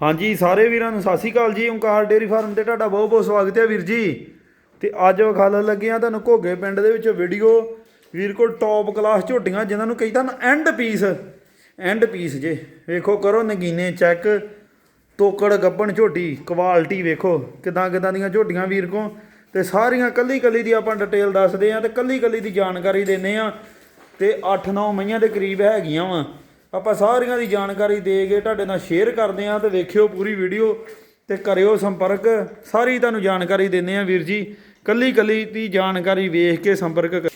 ਹਾਂਜੀ, ਸਾਰੇ ਵੀਰਾਂ ਨੂੰ ਸਤਿ ਸ਼੍ਰੀ ਅਕਾਲ ਜੀ। ਓਂਕਾਰ ਡੇਅਰੀ ਫਾਰਮ ਤੇ ਤੁਹਾਡਾ ਬਹੁਤ ਬਹੁਤ ਸਵਾਗਤ ਹੈ ਵੀਰ ਜੀ। ਤੇ ਅੱਜ ਵਿਖਾਲਣ ਲੱਗੇ ਆ ਤੁਹਾਨੂੰ ਘੋਗੇ ਪਿੰਡ ਦੇ ਵਿੱਚ ਵੀਡੀਓ ਵੀਰ ਕੋਲ ਟੌਪ ਕਲਾਸ ਝੋਟੀਆਂ ਜਿਨ੍ਹਾਂ ਨੂੰ ਕਹੀਦਾ ਨਾ ਐਂਡ ਪੀਸ ਐਂਡ ਪੀਸ ਜੇ। ਵੇਖੋ, ਕਰੋ ਨਗੀਨੇ ਚੈੱਕ ਤੋਕੜ ਗੱਬਣ ਝੋਟੀ ਕੁਆਲਿਟੀ ਵੇਖੋ। ਕਿਦਾਂ ਕਿਦਾਂ ਦੀਆਂ ਝੋਟੀਆਂ ਵੀਰ ਕੋ ਤੇ ਸਾਰੀਆਂ ਕੱਲੀ ਕੱਲੀ ਦੀ ਆਪਾਂ ਡਿਟੇਲ ਦੱਸਦੇ ਆ ਤੇ ਕੱਲੀ ਕੱਲੀ ਦੀ ਜਾਣਕਾਰੀ ਦਿੰਨੇ ਆ ਤੇ 8-9 ਮਈਆਂ ਦੇ ਕਰੀਬ ਹੈਗੀਆਂ ਵਾ। ਆਪਾਂ ਸਾਰੀਆਂ ਦੀ ਜਾਣਕਾਰੀ ਦੇ ਕੇ ਤੁਹਾਡੇ ਨਾਲ ਸ਼ੇਅਰ ਕਰਦੇ ਆ ਤੇ ਵੇਖਿਓ ਪੂਰੀ ਵੀਡੀਓ ਤੇ ਕਰਿਓ ਸੰਪਰਕ। ਸਾਰੀ ਤੁਹਾਨੂੰ ਜਾਣਕਾਰੀ ਦਿੰਨੇ ਆ ਵੀਰ ਜੀ। ਕੱਲੀ ਕੱਲੀ ਦੀ ਜਾਣਕਾਰੀ ਵੇਖ ਕੇ ਸੰਪਰਕ ਕਰ-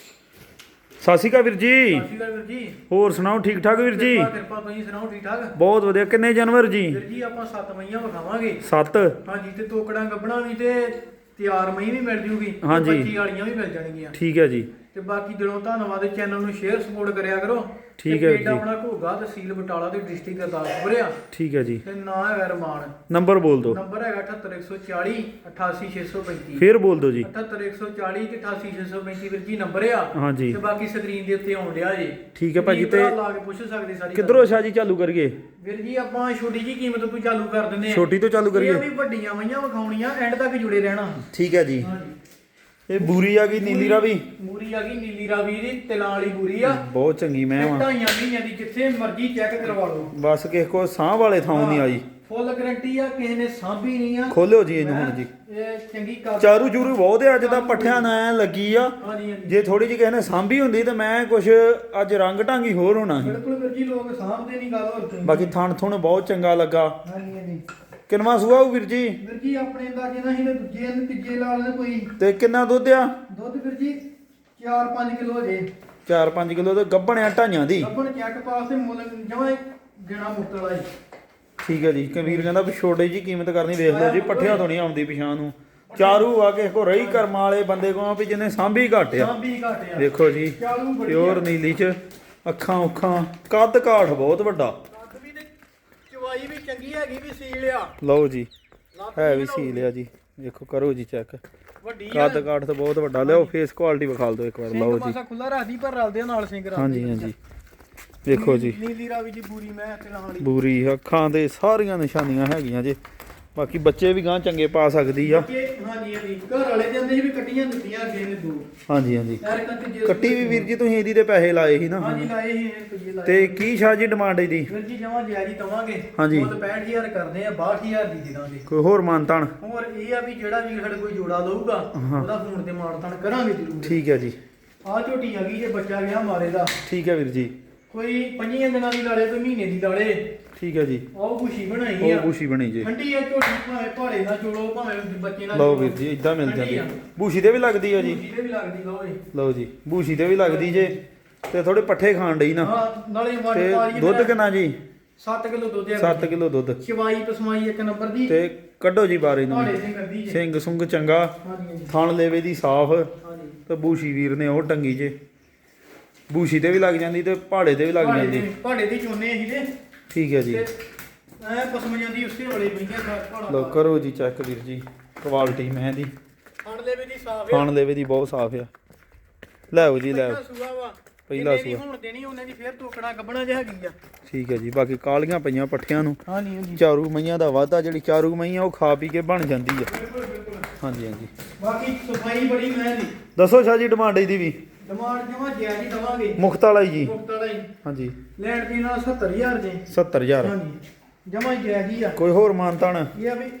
ਸਤਿ ਸ਼੍ਰੀ ਅਕਾਲ ਵੀਰ ਜੀ। ਸਤਿ ਸ਼੍ਰੀ ਅਕਾਲ ਵੀਰ ਜੀ। ਹੋਰ ਸੁਣਾਓ ਠੀਕ ਠਾਕ ਵੀਰ ਜੀ? ਕਿਰਪਾ ਤੁਸੀਂ ਸੁਣਾਓ ਠੀਕ ਠਾਕ? ਬਹੁਤ ਵਧੀਆ। ਕਿੰਨੇ ਜਾਨਵਰ ਜੀ? ਵੀਰ ਜੀ ਆਪਾਂ ਸੱਤ ਮਈਆਂ ਵਿਖਾਵਾਂਗੇ। 7 ਹਾਂਜੀ ਤੇ ਤੋਕੜਾਂ ਗੱਬਣਾ ਵੀ ਤੇ ਤਿਆਰ ਮਈ ਵੀ ਮਿਲ ਜੂਗੀ ਹਾਂਜੀ। ਬੱਚੀ ਵਾਲੀਆਂ ਵੀ ਮਿਲ ਜਾਣਗੀਆਂ। ਠੀਕ ਹੈ ਜੀ। ਤੇ ਬਾਕੀ ਦਿਲੋਂ ਧੰਨਵਾਦ ਚੈਨਲ ਨੂੰ ਸ਼ੇਅਰ ਸਪੋਰਟ ਕਰਿਆ ਕਰੋ। ਠੀਕ ਤੇ ਹੈ ਪਿੰਡ ਜੀ। ਆਪਣਾ ਘੋਗਾ ਤਹਿਸੀਲ ਬਟਾਲਾ ਤੇ ਡਿਸਟ੍ਰਿਕਟ ਗੁਰਦਾਸਪੁਰ ਆ। ਠੀਕ ਹੈ ਜੀ। ਤੇ ਨਾਂ ਹੈਗਾ ਰਮਾਨ। ਨੰਬਰ ਬੋਲ ਦਿਓ। ਨੰਬਰ ਹੈਗਾ 78140 88635 ਫੇਰ ਬੋਲ ਦਿਓ ਜੀ। 78140 ਤੇ 88635 ਵੀਰ ਜੀ ਨੰਬਰ ਆ। ਹਾਂਜੀ ਤੇ ਬਾਕੀ ਸਕਰੀਨ ਦੇ ਉੱਤੇ ਆਉਣ ਡਿਆ ਜੀ। ਠੀਕ ਹੈ ਭਾਜੀ, ਵੀਰ ਭਰਾ ਤੇ ਲਾ ਕੇ ਪੁੱਛ ਸਕਦੇ ਸਾਰੀ ਕਿੱਧਰੋਂ ਸ਼ਾਹ ਜੀ ਚਾਲੂ ਕਰੀਏ? ਵੀਰ ਜੀ ਆਪਾਂ ਛੋਟੀ ਜੀ ਕੀਮਤ ਤੋਂ ਚਾਲੂ ਕਰ ਦਿੰਦੇ ਆ। ਛੋਟੀ ਤੋਂ ਚਾਲੂ ਇਹ ਕਰੀਏ ਵੀ ਵੱਡੀਆਂ ਮਈਆਂ ਵਿਖਾਉਣੀਆਂ ਐਂਡ ਤੱਕ ਜੁੜੇ ਰਹਿਣਾ। ਠੀਕ ਹੈ ਜੀ। ਹਾਂਜੀ ਇਹ ਬੂਰੀ ਆ ਗਈ ਨੀਲੀ ਰਾਵੀ। ਮੂਰੀ ਆ ਗਈ ਨੀਲੀ ਰਾਵੀ ਦੀ ਤਿਲਾਂ ਵਾਲੀ ਬੂਰੀ ਆ। ਬਹੁਤ ਚੰਗੀ ਮੈਂ ਵਾਂ। ਢਾਈਆਂ ਮਹੀਨਿਆਂ ਦੀ ਜਿੱਥੇ ਮਰਜ਼ੀ ਚੈੱਕ ਕਰਵਾ ਲਓ। ਬਸ ਕਿਸੇ ਕੋ ਸਾਹ ਵਾਲੇ ਥਾਂ ਨਹੀਂ ਆਈ। ਫੁੱਲ ਗਰੰਟੀ ਆ ਕਿਸੇ ਨੇ ਸਾਂਭੀ ਨਹੀਂ ਆ। ਖੋਲਿਓ ਜੀ ਇਹਨੂੰ ਹੁਣ ਜੀ। ਇਹ ਚੰਗੀ ਕਾਬ ਚਾਰੂ ਚੂਰੂ ਬਹੁਤ ਆ ਅੱਜ ਤਾਂ ਪੱਠਿਆਂ ਨਾਲ ਐਂ ਲੱਗੀ ਆ। ਹਾਂਜੀ ਹਾਂਜੀ। ਜੇ ਥੋੜੀ ਜਿਹੀ ਕਿਸੇ ਨੇ ਸਾਂਭੀ ਹੁੰਦੀ ਤਾਂ ਮੈਂ ਕੁਛ ਅੱਜ ਰੰਗ ਢਾਂਗੀ ਹੋਰ ਹੋਣਾ ਸੀ। ਬਿਲਕੁਲ ਵੀਰ ਜੀ ਲੋਕ ਸਾਂਭਦੇ ਨਹੀਂ ਗੱਲ ਹੋਰ। ਬਾਕੀ ਥਣ ਥੁਣ ਬਹੁਤ ਚੰਗਾ ਲੱਗਾ। ਹਾਂਜੀ ਹਾਂਜੀ। ਕਿੰਨਵਾ ਸੂਆ ਉਹ ਵੀਰ ਜੀ? ਵੀਰ ਜੀ ਆਪਣੇ ਅੰਦਾਜ਼ੇ ਨਾਲ ਹੀ ਦੂਜੇ ਨੇ ਤੀਜੇ ਲਾ ਲੈਣ ਕੋਈ। ਤੇ ਕਿੰਨਾ ਦੁੱਧ ਆ? ਦੁੱਧ ਵੀਰ ਜੀ 4-5 ਕਿਲੋ ਜੇ। 4-5 ਕਿਲੋ ਤੇ ਗੱਬਣਿਆ ਢਾਈਆਂ ਦੀ। ਲੱਭਣ ਚੈੱਕ ਪਾਸ ਤੇ ਮੁੱਲ ਜਮਾ ਗਿਣਾ ਮੁੱਤਲ ਵਾਲੀ ਠੀਕ ਹੈ ਜੀ ਕਬੀਰ ਕਹਿੰਦਾ ਵੀ ਛੋਟੇ ਜੀ ਕੀਮਤ ਕਰਨੀ ਵੇਖ ਲਓ ਜੀ ਪੱਠਿਆਂ ਤੋਂ ਨਹੀਂ ਆਉਂਦੀ ਪਛਾਣ ਨੂੰ। ਚਾਰੂ ਆ ਕੇ ਕੋ ਰਹੀ ਕਰਮ ਵਾਲੇ ਬੰਦੇ ਕੋ ਵੀ ਜਿਹਨੇ ਸਾਂਭੀ ਘੱਟ ਆ ਸਾਂਭੀ ਘੱਟ ਆ ਦੇਖੋ ਜੀ ਪਿਓਰ ਨੀਲੀ ਚ ਅੱਖਾਂ ਉੱਖਾਂ ਕੱਦ ਕਾਠ ਬਹੁਤ ਵੱਡਾ। ਚਵਾਈ ਵੀ ਚੰਗੀ ਹੈਗੀ ਵੀ ਸੀਲ ਆ। ਲਓ ਜੀ ਲੱਤ ਹੈ ਵੀ ਸੀ ਲਿਆ ਜੀ। ਦੇਖੋ ਕਰੋ ਜੀ ਚੈੱਕ ਵੱਡੀ ਆ। ਕੱਦ ਕਾਠ ਤਾਂ ਬਹੁਤ ਵੱਡਾ। ਲਿਓ ਫੇਸ ਕੁਆਲਿਟੀ ਵਿਖਾਲ ਦਿਓ ਇੱਕ ਵਾਰ। ਲਓ ਜੀ। ਪਾਸਾ ਖੁੱਲਾ ਰੱਖਦੀ ਪਰ ਰਲਦੇ ਆ ਨਾਲ ਸਿੰਘ ਰੱਖਦੇ ਹਾਂਜੀ ਹਾਂਜੀ। ਦੇਖੋ ਜੀ। ਨੀਲੀ ਰਾਵੀ ਦੀ ਬੂਰੀ ਮੈਂ ਤੇ ਨਾਲ ਹੀ ਬੂਰੀ ਅੱਖਾਂ ਦੇ ਸਾਰੀਆਂ ਨਿਸ਼ਾਨੀਆਂ ਹੈਗੀਆਂ ਜੀ। ਬਾਕੀ ਬੱਚੇ ਵੀ ਗਾਂ ਚੰਗੇ ਪਾ ਸਕਦੀ ਆ। ਹਾਂਜੀ ਹਾਂਜੀ। ਘਰ ਵਾਲੇ ਦੇ ਅੰਦਰ ਵੀ ਕੱਟੀਆਂ ਦਿੱਤੀਆਂ ਅੱਗੇ ਨੇ ਦੋ। ਹਾਂਜੀ ਹਾਂਜੀ। ਯਾਰ ਕੱਟ ਜੇ ਕੱਟੀ ਵੀ ਵੀਰ ਜੀ ਤੁਸੀਂ ਇਹਦੀ ਤੇ ਪੈਸੇ ਲਾਏ ਸੀ ਨਾ। ਹਾਂਜੀ ਲਾਏ ਸੀ ਇਹ ਰੁਪਈਏ ਲਾਏ ਤੇ ਕੀ ਸ਼ਾਹ ਜੀ ਡਿਮਾਂਡ ਇਹਦੀ? ਵੀਰ ਜੀ ਜਮਾ ਜਾਇਜ਼ ਦਵਾਂਗੇ। ਹਾਂਜੀ। ਮੁੱਲ 65000 ਕਰਦੇ ਆ 62000 ਦੀ ਦੇ ਦਾਂਗੇ ਕੋਈ ਹੋਰ ਮਾਨਤਾਨ? ਹੋਰ ਇਹ ਆ ਵੀ ਜਿਹੜਾ ਵੀ ਸਾਡੇ ਕੋਈ ਜੋੜਾ ਲਊਗਾ ਉਹਦਾ ਫੋਨ ਤੇ ਮਾਰਤਾਨ ਕਰਾਂਗੇ ਜ਼ਰੂਰ। ਠੀਕ ਹੈ ਜੀ। ਆ ਝੋਟੀ ਹੈਗੀ ਜੇ ਬੱਚਾ ਗਿਆ ਮਾਰੇ ਦਾ। ਠੀਕ ਹੈ ਵੀਰ ਜੀ। ਕੋਈ 5 ਦਿਨਾਂ ਦੀ ਲਾਲੇ ਕੋਈ ਮਹੀਨੇ ਦੀ ਲਾਲੇ ਠੀਕ ਹੈ ਜੀ। ਉਹ ਖੁਸ਼ੀ ਬਣਾਈ ਉਹ ਆ। ਬੂਸ਼ੀ ਬਣੀ ਜੀ। ਠੰਡੀ ਆ ਝੋਟੀ ਭਾਵੇਂ ਭਾੜੇ ਨਾਲ ਚੋਲੋ ਭਾਵੇਂ ਬੱਚੇ ਨਾਲ ਲਓ। ਵੀਰ ਜੀ ਇਦਾਂ ਮਿਲ ਜਾਂਦੀ ਆ। ਬੂਸ਼ੀ ਤੇ ਵੀ ਲੱਗਦੀ ਆ ਜੀ। ਜਿਹਦੇ ਵੀ ਲੱਗਦੀ ਲਓ ਜੀ। ਲਓ ਜੀ ਬੂਸ਼ੀ ਤੇ ਵੀ ਲੱਗਦੀ ਜੇ। ਤੇ ਥੋੜੇ ਪੱਠੇ ਖਾਣ ਡਈ ਨਾ। ਹਾਂ ਨਾਲੇ ਵੰਡ ਤੇ ਦੁੱਧ ਕਿੰਨਾ ਜੀ? 7 ਕਿਲੋ ਦੁੱਧ ਆ 7 ਕਿਲੋ ਦੁੱਧ। ਚਵਾਈ ਪਸਮਾਈ ਇੱਕ ਨੰਬਰ ਦੀ। ਤੇ ਕੱਢੋ ਜੀ ਬਾਰੇ ਨੂੰ ਭਾੜੇ ਸਿੰਘ ਅੱਧੀ ਜੇ। ਸਿੰਘ ਸੁੰਗ ਚੰਗਾ। ਹਾਂਜੀ ਹਾਂਜੀ। ਥਣ ਲੇਵੇ ਦੀ ਸਾਫ਼। ਹਾਂਜੀ। ਤੇ ਬੂਸ਼ੀ ਵੀਰ ਨੇ ਉਹ ਟੰਗੀ ਜੇ। ਬੂਸ਼ੀ ਤੇ ਵੀ ਲੱਗ ਜਾਂਦੀ ਤੇ ਪਹਾੜੇ ਤੇ ਵੀ ਲੱਗ ਭਾੜੇ ਜਾਂਦੀ। ਦੇ- ਭਾੜੇ ਦੀ ਚੋਨੇ ਤੇ। ਠੀਕ ਹੈ ਜੀ। ਐ ਪਸਮ ਜਾਂਦੀ ਉਸੇ ਵੇਲੇ ਬਈਆਂ ਭਾੜਾ ਲਓ ਕਰੋ ਜੀ ਚੈੱਕ ਵੀਰ ਜੀ ਕੁਆਲਿਟੀ ਮੈਂ ਦੀ ਫੜ ਲੈਵੇ ਦੀ ਸਾਫ਼ ਆ। ਥਣ ਲੇਵੇ ਦੀ ਬਹੁਤ ਸਾਫ਼ ਆ। ਲੈਓ ਜੀ ਲੈਓ ਪਹਿਲਾ ਸੂਆ ਵਾ ਪਹਿਲਾ ਦੀ ਸੂਆ। ਹੁਣ ਦੇਣੀ ਉਹਨੇ ਦੀ ਫੇਰ ਟੋਕੜਾ ਗੱਬਣਾ ਜਿਹਾ ਹੈਗੀ ਆ। ਠੀਕ ਹੈ ਜੀ ਬਾਕੀ ਕਾਲੀਆਂ ਪਈਆਂ ਪੱਠਿਆਂ ਨੂੰ। ਹਾਂਜੀ ਹਾਂਜੀ। ਚਾਰੂ ਮਈਆਂ ਦਾ ਵਾਧਾ ਜਿਹੜੀ ਚਾਰੂ ਮਈਆਂ ਉਹ ਖਾ ਪੀ ਕੇ ਬਣ ਜਾਂਦੀ ਆ। ਬਿਲਕੁਲ ਬਿਲਕੁਲ। ਹਾਂਜੀ ਹਾਂਜੀ। ਬਾਕੀ ਸਫ਼ਾਈ ਬੜੀ ਮੈਂ ਦੀ। ਦੱਸੋ ਸ਼ਾਹ ਜੀ ਡਿਮਾਂਡ ਇਹਦੀ ਵੀ। ਡਿਮਾਂਡ ਜਮਾ ਜਾਇਜ਼ ਹੀ ਦਵਾਂਗੇ। ਮੁਖਤ ਵਾਲਾ ਜੀ। ਮੁਕਤ ਵਾਲਾ ਹੀ। ਹਾਂਜੀ। ਲੈਣ ਦੀ ਨਾਲ 70000 ਦੇ 70000 ਹਾਂਜੀ। ਜਮਾ ਹੀ ਆ। ਕੋਈ ਹੋਰ ਮਾਨਤਾਨ? ਇਹ ਆ ਵੀ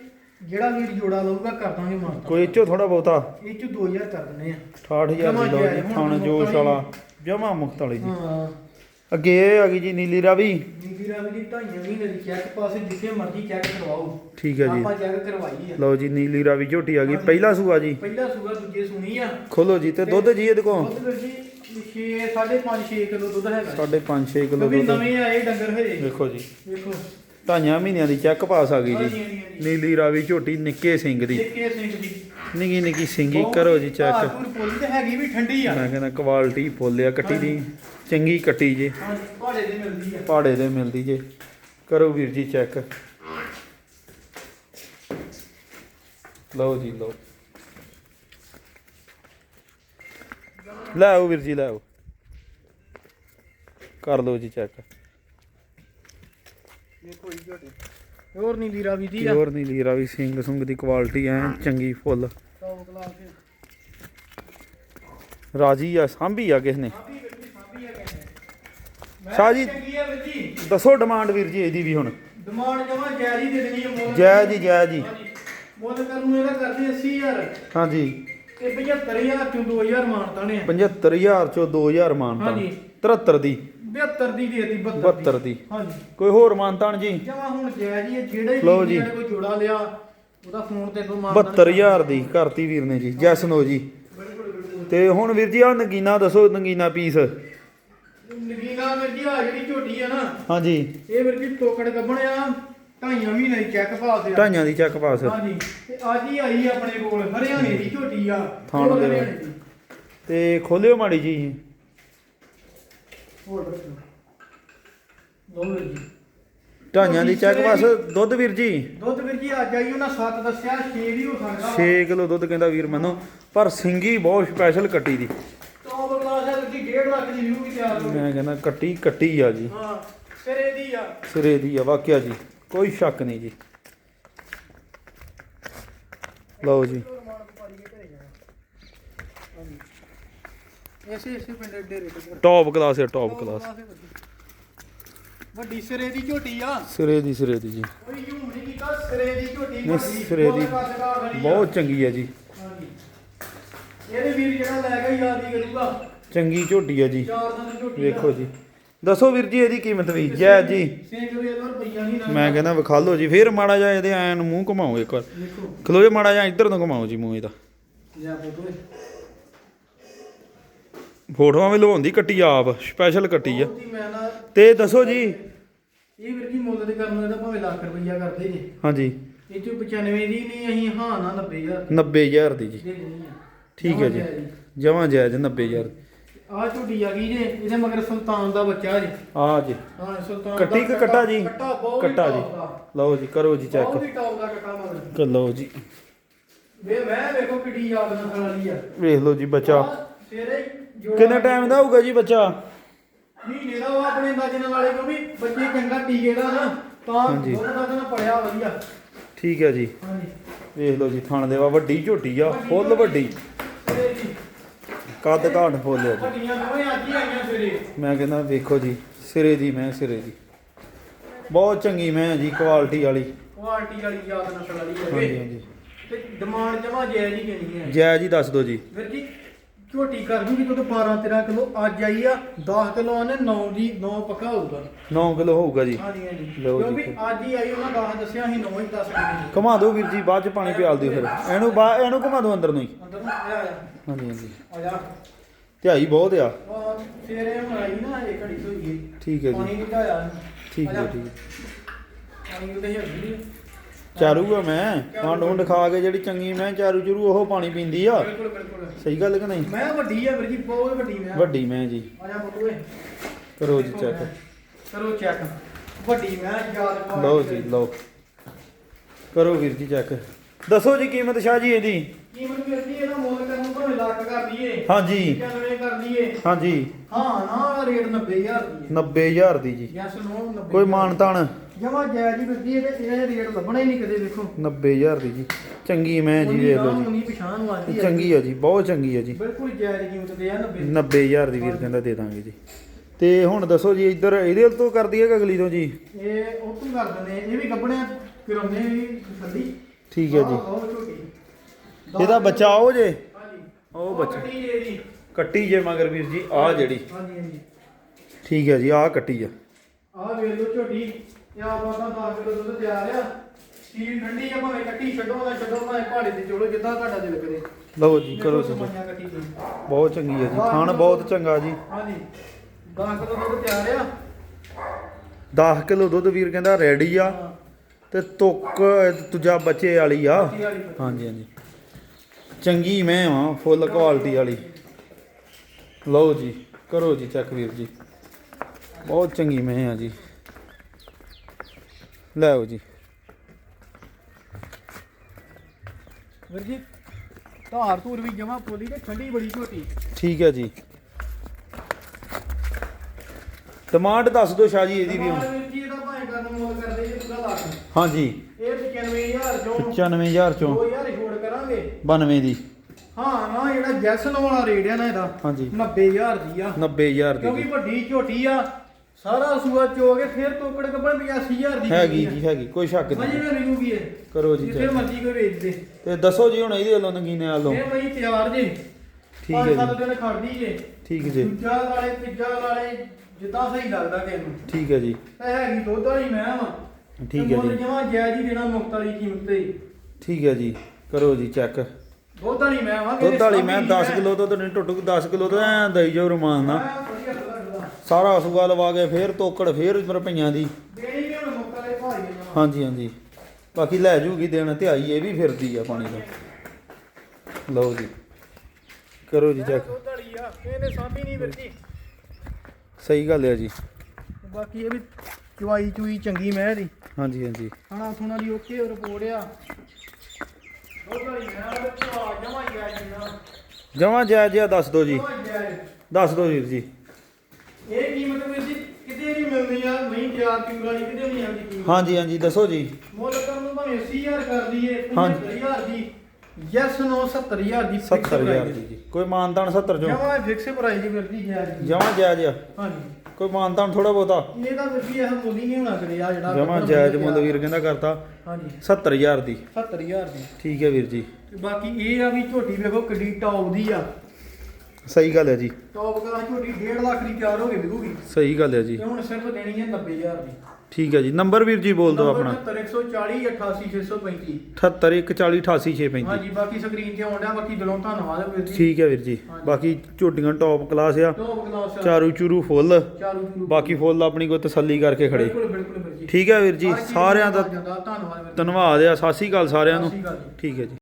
ਜਿਹੜਾ ਵੀਰ ਜੋੜਾ ਲਊਗਾ ਕਰ ਦਾਂਗੇ ਮਾਨ ਕੋਈ ਇੱਚੋ ਥੋੜਾ ਬਹੁਤਾ? ਇਹ ਚ 2000 ਕਰ ਦਿੰਦੇ ਆ। 68000 ਜਮਾਂ ਦੀ ਜੀ ਹੁਣ ਥਣ ਜੋਸ਼ ਵਾਲੀ। ਵਾਲਾ। ਜਮਾ ਮੁਖਤ ਵਾਲੀ ਜੀ। ਹਾਂ। ਅੱਗੇ ਇਹ ਆ ਗਈ ਜੀ ਨੀਲੀ ਰਾਵੀ। ਬੀਬੀ ਰਾਵੀ ਦੀ ਢਾਈਆਂ ਮਹੀਨੇ ਦੀ ਚੈੱਕ ਪਾਸ ਜਿੱਥੇ ਮਰਜ਼ੀ ਚੈੱਕ ਕਰਵਾਓ। ਠੀਕ ਹੈ ਜੀ। ਆਪਾਂ ਚੈੱਕ ਕਰਵਾਈ ਆ। ਲਓ ਜੀ ਨੀਲੀ ਰਾਵੀ ਝੋਟੀ ਆ ਗਈ। ਪਹਿਲਾ ਸੂਆ ਜੀ। ਪਹਿਲਾ ਸੂਆ ਦੂਜੇ ਸੁਣੀ ਆ। ਖੋਲੋ ਜੀ ਤੇ ਦੁੱਧ ਜੀ ਇਹਦੇ ਕੋਲ। ਦੁੱਧ ਵੀਰ ਜੀ 6 5.5 6 ਕਿਲੋ ਦੁੱਧ ਹੈਗਾ 5.5 6 ਕਿਲੋ ਦੁੱਧ। ਨਵੇਂ ਆਏ ਡੰਗਰ ਹਜੇ ਦੇਖੋ ਜੀ। ਵੇਖੋ ਢਾਈਆਂ ਮਹੀਨਿਆਂ ਦੀ ਚੈੱਕ ਪਾਸ ਆ ਗਈ ਜੀ। ਨੀਲੀ ਰਾਵੀ ਝੋਟੀ ਨਿੱਕੇ ਸਿੰਘ ਦੀ। ਨਿੱਕੇ ਸਿੰਘ ਦੀ। ਨਿੱਕੀ ਨਿੱਕੀ ਸਿੰਗੀ ਕਰੋ ਜੀ ਚੈੱਕ ਭਾਰਪੂਰ ਪੋਲੀ ਤੇ ਹੈਗੀ ਵੀ ਠੰਡੀ ਆ। ਮੈਂ ਕਹਿੰਦਾ ਕੁਆਲਿਟੀ ਫੁੱਲ ਆ ਕੱਟੀ ਦੀ। ਚੰਗੀ ਕੱਟੀ ਜੇ। ਹਾਂ ਦੀ ਮਿਲਦੀ ਆ ਪਹਾੜੇ ਦੇ ਮਿਲਦੀ ਜੇ। ਕਰੋ ਵੀਰ ਜੀ ਚੈੱਕ। ਲਓ ਜੀ ਲਓ। ਲੈ ਆਓ ਵੀਰ ਜੀ ਲੈ ਆਓ। ਕਰ ਲਓ ਜੀ ਚੈੱਕ। ਝੋਟੀ ਹੋਰ ਨਹੀਂ ਵੀਰਾ ਵੀ ਦੀ ਆ ਪਿਓਰ ਨਹੀਂ ਲੀਰਾ ਵੀ ਸਿੰਗ ਸੁੰਗ ਦੀ ਕੁਆਲਿਟੀ ਐ ਚੰਗੀ ਫੁੱਲ। ਰਾਜੀ ਆ ਸਾਂਭੀ ਆ ਕਿਸ ਨੇ ਸਾਬੀ ਵੀਰ ਸਾਬੀ ਆ ਕਹਿੰਦੇ ਸ਼ਾਹ ਜੀ- ਚੰਗੀ ਆ ਵੀਰ ਜੀ। ਦੱਸੋ ਡਿਮਾਂਡ ਵੀਰ ਜੀ ਇਹਦੀ ਵੀ ਹੁਣ। ਡਿਮਾਂਡ ਜਮਾ ਜਾਇਜ਼ ਹੀ ਦੇ ਦੇਣੀ ਹੈ ਮੁੱਲ। ਜੈ ਜੀ ਜੈ ਜੀ ਹਾਂਜੀ। ਮੁੱਲ ਕਰਨ ਨੂੰ ਇਹਦਾ ਕਰਦੇ 80000 ਹਾਂਜੀ। ਤੇ 75000 ਚੋਂ 2000 ਮਾਨਤਾ ਨੇ 75000 ਚੋਂ 2000 ਮਾਨਤਾ ਹਾਂਜੀ। 73 ਦੀ। 72 ਦੀ ਦੇਤੀ 72 ਦੀ। ਹਾਂਜੀ। ਕੋਈ ਹੋਰ ਮਾਨਤਾਨ ਜੀ? ਜਮਾ ਹੁਣ ਜਾਇਜ਼ ਹੀ ਹੈ, ਜਿਹੜਾ ਹੀ ਲਓ ਵੀਰ ਜੀ। ਨੇ ਕੋਈ ਜੋੜਾ ਲਿਆ ਉਹਦਾ ਫੋਨ ਤੇ ਤੋਂ ਮਾਨਤਾ 72000 ਦੀ ਕਰਤੀ ਵੀਰ ਨੇ ਜੀ। ਜੈਸ ਨੋ ਜੀ। ਤੇ ਹੁਣ ਵੀਰ ਜੀ ਆ ਨਗੀਨਾ ਦੱਸੋ ਨਗੀਨਾ ਪੀਸ। ਨਗੀਨਾ ਵੀਰ ਜੀ ਆ ਜਿਹੜੀ ਝੋਟੀ ਆ ਨਾ ਹਾਂਜੀ। ਇਹ ਵੀਰ ਜੀ ਟੋਕੜ ਗੱਬਣਿਆ ਢਾਈਆਂ ਮਹੀਨੇ ਦੀ ਚੈੱਕ ਪਾਸ ਦੇ ਢਾਈਆਂ ਦੀ ਚੱਕ ਪਾਸ ਹਾਂਜੀ ਤੇ ਅੱਜ ਹੀ ਆਈ ਆਪਣੇ ਕੋਲ ਹਰਿਆਣੇ ਦੀ ਝੋਟੀ ਆ ਥਾਣ ਉਹ ਦੇ ਹਰਿਆਣੇ ਦੀ। ਤੇ ਖੋਲਿਓ ਮਾੜੀ ਜੀ। ਹੋਰ ਰੱਖੋ ਲਓ ਵੀਰ ਜੀ। ਢਾਈਆਂ ਦੀ ਚੱਕ ਪਾਸ ਦੁੱਧ ਵੀਰ ਜੀ? ਦੁੱਧ ਵੀਰ ਜੀ ਅੱਜ ਆਈ ਉਹਨਾਂ ਦੱਸਿਆ 6 ਵੀ ਹੋ ਸਕਦਾ। 6 ਕਿਲੋ ਦੁੱਧ ਕਹਿੰਦਾ ਵੀਰ ਮੈਨੂੰ ਪਰ ਸਿੰਗੀ ਬਹੁਤ ਸਪੈਸ਼ਲ ਕੱਟੀ ਦੀ ਟੌਪ ਕਲਾਸ ਹੈ ਵੀਰ ਜੀ 1.5 ਲੱਖ ਦੀ ਵਿਊ ਵੀ ਤਿਆਰ ਹੋ ਮੈਂ ਕਹਿੰਦਾ ਕੱਟੀ ਕੱਟੀ ਆ ਜੀ। ਹਾਂ ਸਿਰੇ ਦੀ ਆ। ਸਿਰੇ ਦੀ ਆ ਵਾਕਿਆ ਜੀ। ਕੋਈ ਸ਼ੱਕ ਨਹੀਂ ਜੀ। ਲਓ ਜੀ। ਐਸੇ ਐਸੇ ਪਿੰਡ ਏਡੇ ਰੇਟ ਤੇ ਟੌਪ ਕਲਾਸ ਹੈ ਟੌਪ ਕਲਾਸ ਵੱਡੀ। ਸਿਰੇ ਦੀ ਝੋਟੀ ਆ। ਸਿਰੇ ਦੀ ਸਿਰੇ ਦੀ ਜੀ। ਕੋਈ ਯੂੰ ਨਹੀਂ ਕੀਤਾ ਸਿਰੇ ਦੀ ਝੋਟੀ ਨਹੀਂ, ਸਿਰੇ ਦੀ। ਬਹੁਤ ਚੰਗੀ ਹੈ ਜੀ। ਹਾਂਜੀ। ਇਹਦੇ ਵੀਰ ਜਿਹੜਾ ਲੈ ਗਿਆ ਯਾਦ ਹੀ ਕਰੂਗਾ ਚੰਗੀ ਝੋਟੀ ਹੈ ਜੀ। ਚਾਰ ਦਿਨ ਝੋਟੀ ਆ। ਵੇਖੋ ਜੀ। ਦੱਸੋ ਵੀਰ ਜੀ ਇਹਦੀ ਕੀਮਤ ਵੀ ਜੈ ਜੀ। ਰੁਪਈਆ ਨਹੀਂ ਮੈਂ ਕਹਿੰਦਾ ਵਿਖਾ ਲਓ ਜੀ ਫੇਰ ਮਾੜਾ ਜਿਹਾ ਇਹਦੇ ਐਨ ਮੂੰਹ ਘੁਮਾਓ ਇੱਕ ਵਾਰ। ਦੇਖੋ। ਖਲੋ ਜੇ ਮਾੜਾ ਜਿਹਾ ਇੱਧਰ ਨੂੰ ਘੁਮਾਓ ਜੀ ਮੂੰਹ ਇਹਦਾ। ਫੋਟੋ। ਫੋਟੋਆਂ ਵੀ ਲਵਾਉਂਦੀ ਕੱਟੀ ਆਪ ਸਪੈਸ਼ਲ ਕੱਟੀ ਆ। ਉਹਦੀ ਮੈਂ ਨਾ ਤੇ ਦੱਸੋ ਜੀ। ਇਹ ਵੀਰ ਜੀ ਮੁੱਲ ਦੇ ਕਰਨ ਨੂੰ ਇਹਦਾ ਭਾਵੇਂ ਲੱਖ ਰੁਪਈਆ ਕਰਦੇ ਜੀ। ਹਾਂਜੀ। ਇਹ ਚੋਂ 95 ਦੀ ਨਹੀਂ ਅਸੀਂ ਹਾਂ ਨਾ 90000 90000 ਦੀ ਜੀ। ਦੇ ਦੇਣੀ ਆ। ਠੀਕ ਹੈ ਜੀ। ਜਮਾਂ ਜਾਇਜ਼ 90000 ਆ ਝੋਟੀ ਆ ਗਈ ਜੇ ਇਹਦੇ ਮਗਰ ਸੁਲਤਾਨ ਦਾ ਬੱਚਾ ਜੀ। ਆ ਜੀ। ਹਾਂ ਸੁਲਤਾਨ ਕੱਟੀ ਕਿ ਕੱਟਾ ਜੀ? ਕੱਟਾ ਬਹੁਤ ਹੀ ਕੱਟਾ ਜੀ। top ਦਾ। ਲਓ ਜੀ ਕਰੋ ਜੀ ਬਹੁਤ ਚੈੱਕ ਹੀ ਟੌਪ ਦਾ ਕੱਟਾ ਮਗਰ ਲਓ ਜੀ। ਵੇ ਮੈਂ ਵੇਖੋ ਕਿੱਡੀ ਯਾਦ ਨਸਲ ਵਾਲੀ ਆ। ਵੇਖ ਲਓ ਜੀ ਬੱਚਾ। ਜੋੜਾ ਕਿੰਨੇ ਟਾਈਮ ਦਾ ਹੋਊਗਾ ਜੀ ਬੱਚਾ? ਮਹੀਨੇ ਦਾ ਉਹ ਆਪਣੇ ਅੰਦਾਜ਼ੇ ਵਾਲੇ ਕਿਉਂਕਿ ਬੱਚੇ ਚੰਗਾ ਟੀਕੇ ਦਾ ਨਾ ਤਾਂ ਹਾਂਜੀ। ਦੁੱਧ ਦਾ ਨਾ ਪੜਿਆ ਵਧੀਆ। ਠੀਕ ਹੈ ਜੀ। ਹਾਂਜੀ ਵੇਖ ਲਓ ਜੀ ਥਣ ਦੇਵਾ ਵੱਡੀ ਝੋਟੀ ਆ ਫੁੱਲ ਵੱਡੀ। ਕੱਦ ਘਾਟ ਫੁੱਲ ਆ ਜੀ। ਵੱਡੀਆਂ ਦੋਵੇਂ ਅੱਜ ਹੀ ਆਈਆਂ ਸਵੇਰੇ ਮੈਂ ਕਹਿੰਦਾ ਵੇਖੋ ਜੀ ਸਿਰੇ ਦੀ ਮੈਂ ਸਿਰੇ ਦੀ ਬਹੁਤ ਚੰਗੀ ਮੈਂ ਜੀ ਕੁਆਲਿਟੀ ਵਾਲੀ। ਕੁਆਲਿਟੀ ਵਾਲੀ ਯਾਦ ਨਸਲ ਵਾਲੀ ਹਾਂਜੀ ਹੈ ਹਾਂਜੀ। ਤੇ ਡਿਮਾਂਡ ਜਮਾ ਜਾਇਜ਼ ਹੀ ਕਿੰਨੀ ਹੈ ਜੈ ਜੀ ਦੱਸ ਦਿਓ ਜੀ। ਵੀਰ ਜੀ ਝੋਟੀ ਕਰ ਦੂਗੀ ਤੂੰ 12 13 ਕਿਲੋ ਅੱਜ ਆਈ ਆ 10 ਕਿਲੋ ਆਨੇ 9 ਦੀ 9 ਪੱਕਾ ਹੋਊਗਾ। 9 ਕਿਲੋ ਹੋਊਗਾ ਜੀ। ਹਾਂਜੀ ਹਾਂਜੀ। ਲਓ ਜੀ। ਕਿਉਂਕਿ ਅੱਜ ਹੀ ਆਈ ਉਹਨਾਂ 10 ਦੱਸਿਆ ਅਸੀਂ 9 ਹੀ ਦੱਸ ਗਏ ਘੁਮਾ ਦਿਓ ਵੀਰ ਜੀ ਬਾਅਦ ਚ ਪਾਣੀ ਪਿਆਲ ਦਿਓ ਫਿਰ। ਇਹਨੂੰ ਬਾ ਇਹਨੂੰ ਘੁਮਾ ਦਿਓ ਅੰਦਰ ਨੂੰ ਹੀ। ਅੰਦਰ ਨੂੰ ਆ ਜਾ ਹਾਂਜੀ ਹਾਂਜੀ। ਆ ਜਾ। ਧਿਆਈ ਬਹੁਤ ਆ। ਉਹ ਸਵੇਰੇ ਹੁਣ ਆਈ ਨਾ ਇਹ ਘੜੀ ਤੋਂ ਹੀ ਠੀਕ ਹੈ ਪਾਣੀ ਜੀ ਨਹੀਂ ਢਾਇਆ ਠੀਕ ਆ ਹੈ ਜਾ। ਠੀਕ ਹੈ। ਪਾਣੀ ਉਹਦੇ ਹੈਗੀ ਚਾਰੂਗਾ ਮੈਂ। ਖੰਡ ਹੁੰਡ ਖਾ ਕੇ ਜਿਹੜੀ ਚੰਗੀ ਮੈਂ ਚਾਰੂ ਚਰੂ ਉਹ ਪਾਣੀ ਪੀਂਦੀ ਆ। ਬਿਲਕੁਲ ਬਿਲਕੁਲ। ਸਹੀ ਗੱਲ ਕਿ ਨਹੀਂ? ਮੈਂ ਵੱਡੀ ਆ ਵੀਰ ਜੀ ਬਹੁਤ ਵੱਡੀ ਮੈਂ। ਵੱਡੀ ਮੈਂ ਜੀ। ਆ ਜਾ ਬਟੂਏ ਕਰੋ ਜੀ ਚੈੱਕ ਕਰੋ ਚੈੱਕ ਵੱਡੀ ਮੈਂ ਯਾਦ ਪਾ ਲਓ ਜੀ ਲਓ। ਕਰੋ ਵੀਰ ਜੀ ਚੈੱਕ ਦੱਸੋ ਜੀ ਕੀਮਤ ਸ਼ਾਹ ਜੀ ਇਹਦੀ? ਕੀਮਤ ਵੀਰ ਜੀ ਇਹਦਾ ਮੁੱਲ ਕਰਨ ਨੂੰ ਭਾਵੇਂ ਲੱਖ ਕਰ ਦਈਏ। ਹਾਂਜੀ। 95 ਕਰ ਦਈਏ ਹਾਂਜੀ। ਹਾਂ ਨਾ ਰੇਟ 90000 ਦੀ 90000 ਦੀ ਜੀ। ਯੈਸ ਨੋ 90 ਕੋਈ ਮਾਨਤਾਨ ਜਮਾ ਜਾਇਜ਼ ਹੀ ਵੀਰ ਜੀ ਇਹਦੇ ਇਹ ਰੇਟ ਲੱਭਣਾ ਹੀ ਨਹੀਂ ਕਦੇ ਵੇਖੋ। 90000 ਦੀ ਜੀ। ਚੰਗੀ ਮੈਂ ਜੀ ਵੇਖ ਲਓ ਜੀ। ਉਨੀ ਪਛਾਣ ਨੂੰ ਆਉਂਦੀ ਹੈ। ਚੰਗੀ ਆ ਜੀ ਬਹੁਤ ਚੰਗੀ ਆ ਜੀ। ਬਿਲਕੁਲ ਜਾਇਜ਼ ਕੀਮਤ ਤੇ ਆ 90 90000 ਦੀ ਵੀਰ ਕਹਿੰਦਾ ਦੇ ਦਾਂਗੇ ਜੀ। ਤੇ ਹੁਣ ਦੱਸੋ ਜੀ ਇੱਧਰ ਇਹਦੇ ਤੋਂ ਕਰਦੀ ਹੈ ਕਿ ਅਗਲੀ ਤੋਂ ਜੀ? ਇਹ ਉਹ ਤੋਂ ਕਰ ਦਿੰਦੇ ਇਹ ਵੀ ਗੱਬਣਿਆ ਕਰਾਉਂਦੇ ਵੀ ਥੱਲੀ ਠੀਕ ਹੈ ਜੀ। ਇਹਦਾ ਬੱਚਾ ਉਹ ਜੇ? ਉਹ ਬੱਚਾ। ਕੱਟੀ ਜੇ ਮਗਰ ਵੀਰ ਜੀ ਆ ਜਿਹੜੀ। ਹਾਂਜੀ ਹਾਂਜੀ। ਠੀਕ ਹੈ ਜੀ ਆ ਕੱਟੀ ਆ। ਆਹ ਵੇਖ ਲਓ ਝੋਟੀ ਇਹ ਆ ਬਾਤਾਂ 10 ਕਿਲੋ ਦੁੱਧ ਤਿਆਰ ਆ। ਸੀਲ ਠੰਡੀ ਆ ਭਾਵੇਂ ਕੱਟੀ ਛੱਡੋ ਨਾ ਛੱਡੋ ਭਾਵੇਂ ਪਹਾੜੇ ਤੇ ਚੋਲੋ ਜਿੱਦਾਂ ਤੁਹਾਡਾ ਦਿਲ ਕਰੇ। ਲਓ ਜੀ ਕਰੋ ਜੀ ਬਹੁਤ ਚੰਗੀ ਹੈ ਜੀ ਖਾਣ ਬਹੁਤ ਚੰਗਾ ਜੀ। ਹਾਂਜੀ 10 ਕਿਲੋ ਦੁੱਧ ਤਿਆਰ ਆ। 10 ਕਿਲੋ ਦੁੱਧ ਵੀਰ ਕਹਿੰਦਾ ਰੈਡੀ ਆ ਤੇ ਤੁੱਕ ਤੁਜਾ ਬੱਚੇ ਵਾਲੀ ਆ। ਹਾਂਜੀ ਹਾਂਜੀ। ਚੰਗੀ ਮੈਂ ਆ ਫੁੱਲ ਕੁਆਲਿਟੀ ਵਾਲੀ। ਲਓ ਜੀ ਕਰੋ ਜੀ ਚੈੱਕ ਵੀਰ ਜੀ। ਬਹੁਤ ਚੰਗੀ ਮੈਂ ਆ ਜੀ। ਲੈ ਆਓ ਜੀ। ਵੀਰ ਜੀ ਧਾਰ ਧੂਰ ਵੀ ਜਮਾ ਪੋਲੀ ਤੇ ਠੰਡੀ ਬੜੀ ਝੋਟੀ ਠੀਕ ਹੈ ਜੀ। ਡਿਮਾਂਡ ਦੱਸ ਦਿਓ ਸ਼ਾਹ ਜੀ ਇਹਦੀ ਵੀ ਹੁਣ। ਵੀਰ ਜੀ ਇਹਦਾ ਭਾਵੇਂ ਕਰਨ ਮੁੱਲ ਕਰਦੇ ਜੀ ਪੂਰਾ ਲੱਖ। ਹਾਂਜੀ। ਇਹ 95000 ਚੋਂ 95000 ਚੋਂ। 2000 ਛੋੜ ਕਰਾਂਗੇ। 92 ਦੀ। ਜੈਸਨ ਵਾਲਾ ਰੇਟ ਆ ਨਾ ਇਹਦਾ। ਹਾਂਜੀ। 90000 ਦੀ ਆ। 90000 ਕਿਉਂਕਿ ਦੀ ਵੱਡੀ ਝੋਟੀ ਆ ਸਾਰਾ ਸੂਆ ਚੋਗੇ ਫਿਰ ਤੋਕੜ ਕੱਪੜ 85000 ਦੀ ਹੈਗੀ ਜੀ ਹੈਗੀ ਕੋਈ ਸ਼ੱਕ ਨਹੀਂ। ਮੈਂ ਰਿਵਿਊ ਇਹ ਕਰੋ ਜੀ ਜਿੱਥੇ। ਮਰਜ਼ੀ ਕੋਈ ਵੇਚ ਦੇ। ਤੇ ਦੱਸੋ ਜੀ ਹੁਣ ਇਹਦੇ ਵੱਲੋਂ ਨਗੀਨੇ ਵੱਲੋਂ। ਇਹ ਬਈ ਤਿਆਰ ਜੇ। ਠੀਕ ਹੈ ਪੰਜ ਸੱਤ ਜੀ ਦਿਨ ਖੜਦੀ ਜੇ। ਠੀਕ ਜੀ। ਦੂਜਾ ਵਾਲੇ ਤੀਜਾ ਵਾਲੇ ਜਿੱਦਾਂ ਸਹੀ ਲੱਗਦਾ ਕਿਸੇ ਨੂੰ। ਠੀਕ ਹੈ ਜੀ। ਇਹ ਹੈਗੀ ਦੁੱਧ ਵਾਲੀ ਮੈਂ ਵਾ ਠੀਕ ਹੈ ਜੀ। ਜਮਾ ਜਾਇਜ਼ ਹੀ ਦੇਣਾ ਮੁਕਤ ਵਾਲੀ ਕੀਮਤ ਤੇ। ਹੀ। ਠੀਕ ਹੈ ਜੀ। ਕਰੋ ਜੀ ਚੈੱਕ ਦੁੱਧ ਵਾਲੀ ਮੈਂ ਵਾ ਦੁੱਧ ਵਾਲੀ ਮੈਂ 10 ਕਿਲੋ ਤੋਂ ਨਹੀਂ ਟੁੱਟੂ 10 ਕਿਲੋ ਤੋਂ ਐ ਦਈ ਜਾਓ ਰਮਾਨ ਨਾਲ। ਸਾਰਾ ਸੂਆ ਲਵਾ ਕੇ ਫੇਰ ਤੋਕੜ ਫੇਰ ਰੁਪਈਆਂ ਦੀ। ਦੇਣੀ ਵੀ ਹੁਣ ਮੁਕਤ ਵਾਲੇ ਭਾਰੀ ਆ ਜਮਾਂ। ਹਾਂਜੀ ਹਾਂਜੀ। ਬਾਕੀ ਲੈ ਜੂਗੀ ਦੇਣ ਧਿਆਈ ਇਹ ਵੀ ਫਿਰਦੀ ਆ ਪਾਣੀ ਤੋਂ। ਲਓ ਜੀ। ਕਰੋ ਜੀ ਚੈੱਕ। ਦੁੱਧ ਵਾਲੀ ਆ ਇਹਨੇ ਸਾਂਭੀ ਨਹੀਂ ਵੀਰ ਜੀ ਸਹੀ ਗੱਲ ਹੈ ਜੀ। ਬਾਕੀ ਇਹ ਵੀ ਚਵਾਈ ਚੂਈ ਚੰਗੀ ਮੈਂ ਦੀ ਹਾਂਜੀ ਹਾਂਜੀ। ਖਾਣਾ ਥੁਣਾ ਦੀ ਓਕੇ ਰਿਪੋਰਟ ਆ ਦੁੱਧ ਵਾਲੀ ਮੈਂ ਉਹਦੇ ਚਵਾ ਜਮਾ ਜਾਇਜ਼ ਜਿਹਾ ਦੱਸ ਦਿਓ ਜੀ। ਦੱਸ ਦਿਓ ਵੀਰ ਜੀ। ਇਹ ਕੀਮਤ ਵੀਰ ਜੀ ਕਿਤੇ ਨਹੀਂ ਮਿਲਦੀ ਆ ਨਹੀਂ ਚਾਰ ਕਿਲੋ ਵਾਲੀ ਕਿਤੇ ਨਹੀਂ ਆਉਂਦੀ ਕੀਮਤ। ਹਾਂਜੀ ਹਾਂਜੀ ਦੱਸੋ ਜੀ। ਮੁੱਲ ਕਰਨ ਨੂੰ ਭਾਵੇਂ 80000 ਕਰ ਦਈਏ ਹਾਂਜੀ। 75000 ਦੀ ਯੈਸ ਨੋ 70000 ਦੀ 70000 ਦੀ। ਜੀ ਕੋਈ ਮਾਨਤਾਨ 70 ਚੋਂ। ਜਮਾ ਫਿਕਸ ਪ੍ਰਾਈਸ ਦੀ ਵੀਰ ਜੀ ਜਾਇਜ਼। ਜੀ। ਜਮਾ ਜਾਇਜ਼ ਆ। ਹਾਂਜੀ। ਕੋਈ ਮਾਨਤਾਨ ਥੋੜਾ ਬਹੁਤਾ। ਇਹ ਤਾਂ ਵੀਰ ਜੀ ਇਹ ਮੁੱਲ ਹੀ ਨਹੀਂ ਹੋਣਾ ਕਰੇ ਆ ਜਿਹੜਾ ਜਮਾ ਜਾਇਜ਼ ਮੁੱਲ ਵੀਰ ਕਹਿੰਦਾ ਕਰਤਾ। ਹਾਂਜੀ। 70000 ਦੀ। 70000 ਦੀ। ਠੀਕ ਹੈ ਵੀਰ ਜੀ। ਤੇ ਬਾਕੀ ਇਹ ਆ ਵੀ ਝੋਟੀ ਵੇਖੋ ਕਿੱਡੀ ਟੌਪ ਦੀ ਆ। ਸਹੀ ਗੱਲ ਹੈ ਜੀ। ਟੌਪ ਕਲਾਸ ਝੋਟੀ 1.5 ਲੱਖ ਦੀ ਤਿਆਰ ਹੋ ਕੇ ਵਿਕੂਗੀ। ਸਹੀ ਗੱਲ ਹੈ ਜੀ। ਤੇ ਹੁਣ ਸਿਰਫ ਦੇਣੀ ਹੈ 90000 ਦੀ। ਠੀਕ ਹੈ ਜੀ। ਨੰਬਰ ਵੀਰ ਜੀ ਬੋਲ ਦਿਓ ਆਪਣਾ। 7140 88635 7814888635 ਹਾਂਜੀ ਬਾਕੀ ਸਕਰੀਨ ਤੇ ਆਉਂਦਾ ਬਾਕੀ ਦਿਲੋਂ ਧੰਨਵਾਦ ਵੀਰ ਜੀ। ਠੀਕ ਹੈ ਵੀਰ ਜੀ। ਬਾਕੀ ਝੋਟੀਆਂ ਟੌਪ ਕਲਾਸ ਆ। ਚਾਰੂ ਚੂਰੂ ਫੁੱਲ। ਚਾਰੂ ਚੂਰੂ ਬਾਕੀ ਫੁੱਲ ਆਪਣੀ ਕੋਈ ਤਸੱਲੀ ਕਰਕੇ ਖੜੇ। ਬਿਲਕੁਲ ਬਿਲਕੁਲ ਵੀਰ ਜੀ। ਠੀਕ ਹੈ ਵੀਰ ਜੀ। ਸਾਰਿਆਂ ਦਾ ਧੰਨਵਾਦ ਆ। ਸ਼੍ਰੀ ਅਕਾਲ ਸਾਰਿਆਂ ਨੂੰ। ਠੀਕ ਹੈ ਜੀ।